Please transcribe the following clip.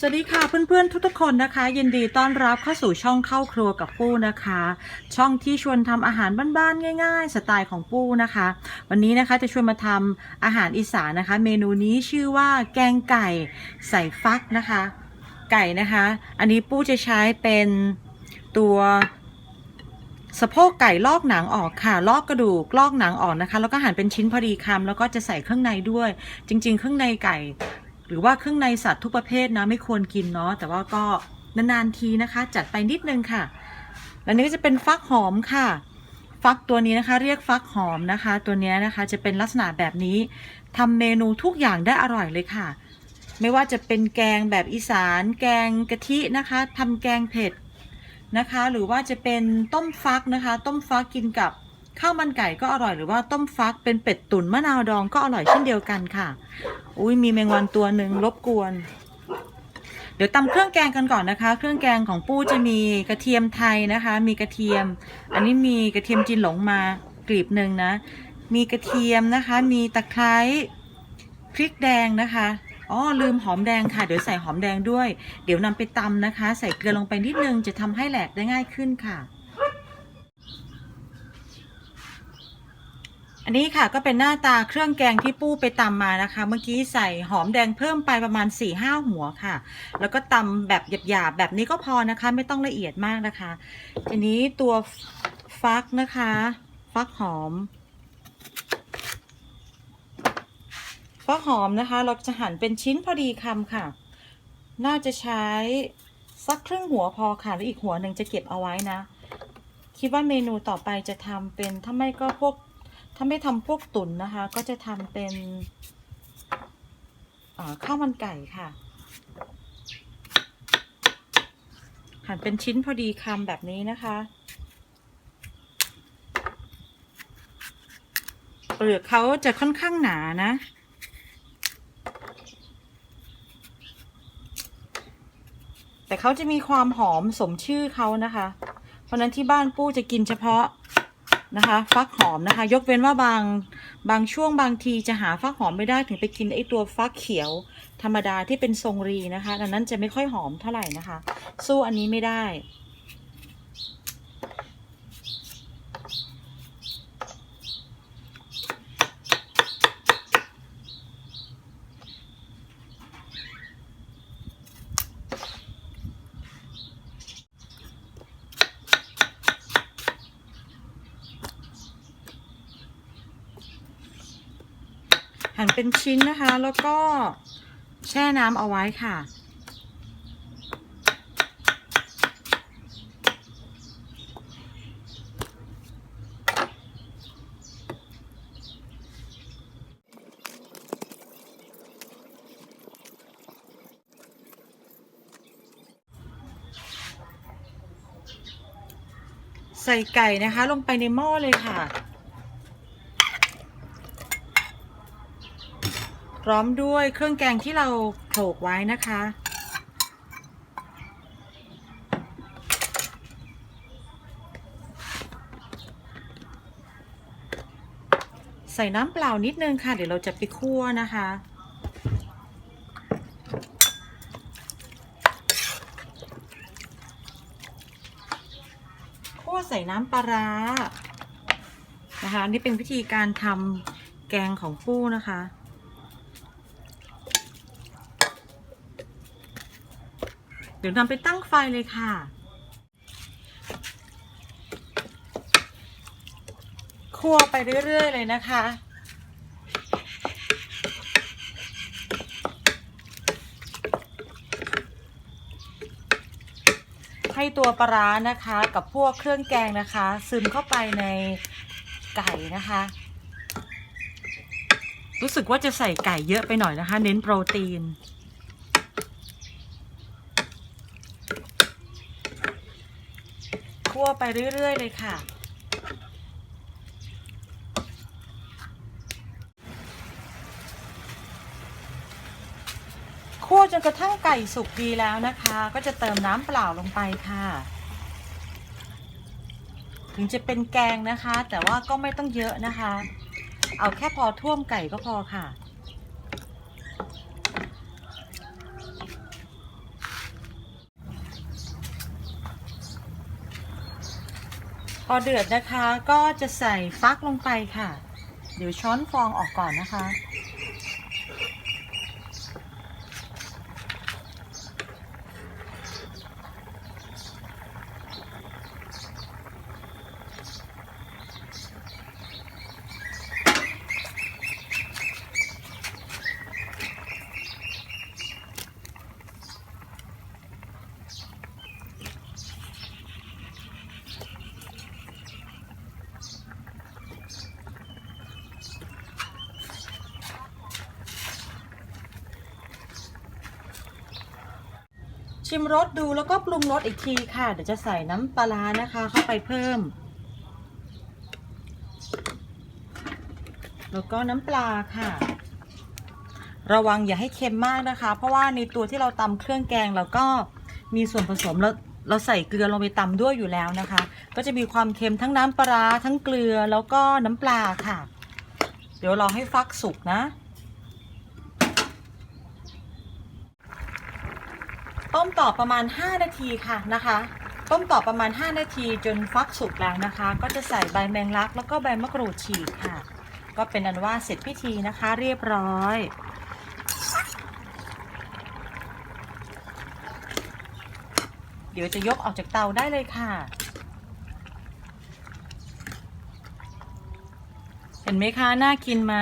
สวัสดีค่ะเพื่อนๆทุกๆคนนะคะ ยินดีต้อนรับเข้าสู่ช่องเข้าครัวกับปู้นะคะ ช่องที่ชวนทำอาหารบ้านๆง่าย ๆ สไตล์ของปู้นะคะ วันนี้นะคะจะชวนมาทำอาหารอีสานนะคะ เมนูนี้ชื่อว่าแกงไก่ใส่ฟักนะคะ ไก่นะคะ อันนี้ปู้จะใช้เป็นตัวสะโพกไก่ลอกหนังออกค่ะ ลอกกระดูกลอกหนังออกนะคะ แล้วก็หั่นเป็นชิ้นพอดีคำแล้วก็จะใส่เครื่องในด้วย จริง ๆ เครื่องในไก่ หรือว่าเครื่องในสัตว์ทุกประเภทนะไม่ควรกินเนาะแต่ว่าก็นานๆทีนะคะ จัดไปนิดนึงค่ะแล้วนี้ก็จะเป็นฟักหอมค่ะ ฟักตัวนี้นะคะ เรียกฟักหอมนะคะ ตัวนี้นะคะจะเป็นลักษณะแบบนี้ทำเมนูทุกอย่างได้อร่อยเลยค่ะ ไม่ว่าจะเป็นแกงแบบอีสาน แกงกะทินะคะทำแกงเผ็ดนะคะ หรือว่าจะเป็นต้มฟักนะคะ ต้มฟักกินกับ ข้าวมันไก่ก็อร่อยหรือว่าต้มฟักเป็นเป็ดตุ๋นมะนาวดองก็อร่อยเช่นเดียวกันค่ะ อุ้ยมีแมงวันตัวหนึ่งรบกวน เดี๋ยวตำเครื่องแกงกันก่อนนะคะ เครื่องแกงของปู้จะมีกระเทียมไทยนะคะ มีกระเทียม อันนี้มีกระเทียมจีนหลงมากลีบหนึ่งนะ มีกระเทียมนะคะ มีตะไคร้พริกแดงนะคะอ๋อลืมหอมแดงค่ะ เดี๋ยวใส่หอมแดงด้วย เดี๋ยวนำไปตำนะคะ ใส่เกลือลงไปนิดนึงจะทำให้แหลกได้ง่ายขึ้นค่ะ อันนี้ค่ะก็เป็นหน้าตาเครื่องแกงที่ปู้ไปตำมานะคะ เมื่อกี้ใส่หอมแดงเพิ่มไปประมาณ4ี่ห้าหัวค่ะ แล้วก็ตำแบบหยาบๆแบบนี้ก็พอนะคะ ไม่ต้องละเอียดมากนะคะทีนี้ตัวฟักนะคะ ฟักหอม ฟักหอมนะคะ เราจะหั่นเป็นชิ้นพอดีคำค่ะ น่าจะใช้สักครึ่งหัวพอค่ะแล้วอีกหัวหนึ่งจะเก็บเอาไว้นะ คิดว่าเมนูต่อไปจะทำเป็นถ้าไม่ก็พวก ถ้าไม่ทำพวกตุ๋นนะคะ ก็จะทำเป็นข้าวมันไก่ค่ะ หั่นเป็นชิ้นพอดีคำแบบนี้นะคะ เปลือกเขาจะค่อนข้างหนานะแต่เขาจะมีความหอมสมชื่อเขานะคะ เพราะนั้นที่บ้านปู้จะกินเฉพาะ นะคะ ฟักหอมนะคะ ยกเว้นว่าบางบางช่วงบางทีจะหาฟักหอมไม่ได้ถึงไปกินไอตัวฟักเขียวธรรมดาที่เป็นทรงรีนะคะดังนั้นจะไม่ค่อยหอมเท่าไหร่นะคะ สู้อันนี้ไม่ได้ หั่นเป็นชิ้นนะคะ แล้วก็แช่น้ำเอาไว้ค่ะ ใส่ไก่นะคะ ลงไปในหม้อเลยค่ะ ร้อมด้วยเครื่องแกงที่เราโขลกไว้นะคะ ใส่น้ำเปล่านิดนึงค่ะ เดี๋ยวเราจะไปคั่วนะคะคั่วใส่น้ำปลาร้านะคะ นี่เป็นวิธีการทำแกงของปู้นะคะ เดี๋ยวนำไปตั้งไฟเลยค่ะ คั่วไปเรื่อย ๆ เลยนะคะ ให้ตัวปลาร้านะคะกับพวกเครื่องแกงนะคะ ซึมเข้าไปในไก่นะคะ รู้สึกว่าจะใส่ไก่เยอะไปหน่อยนะคะ เน้นโปรตีน คั่วไปเรื่อย ๆ เลยค่ะ คั่วจนกระทั่งไก่สุกดีแล้วนะคะ ก็จะเติมน้ำเปล่าลงไปค่ะ ถึงจะเป็นแกงนะคะ แต่ว่าก็ไม่ต้องเยอะนะคะ เอาแค่พอท่วมไก่ก็พอค่ะ พอเดือดนะคะก็จะใส่ฟักลงไปค่ะ เดี๋ยวช้อนฟองออกก่อนนะคะ ชิมรสดูแล้วก็ปรุงรสอีกทีค่ะ เดี๋ยวจะใส่น้ำปลานะคะ เข้าไปเพิ่ม แล้วก็น้ำปลาค่ะ ระวังอย่าให้เค็มมากนะคะ เพราะว่าในตัวที่เราตำเครื่องแกงเราก็มีส่วนผสมแล้วเราใส่เกลือลงไปตำด้วยอยู่แล้วนะคะ ก็จะมีความเค็มทั้งน้ำปลาร้าทั้งเกลือแล้วก็น้ำปลาค่ะ เดี๋ยวเราให้ฟักสุกนะ ต้มต่อประมาณ 5 นาทีค่ะนะคะ ต้มต่อประมาณ 5 นาทีจนฟักสุกแล้วนะคะ ก็จะใส่ใบแมงลัก แล้วก็ใบมะกรูดฉีกค่ะ ก็เป็นอันว่าเสร็จพิธีนะคะ เรียบร้อย เดี๋ยวจะยกออกจากเตาได้เลยค่ะ เห็นไหมคะ น่ากินไหม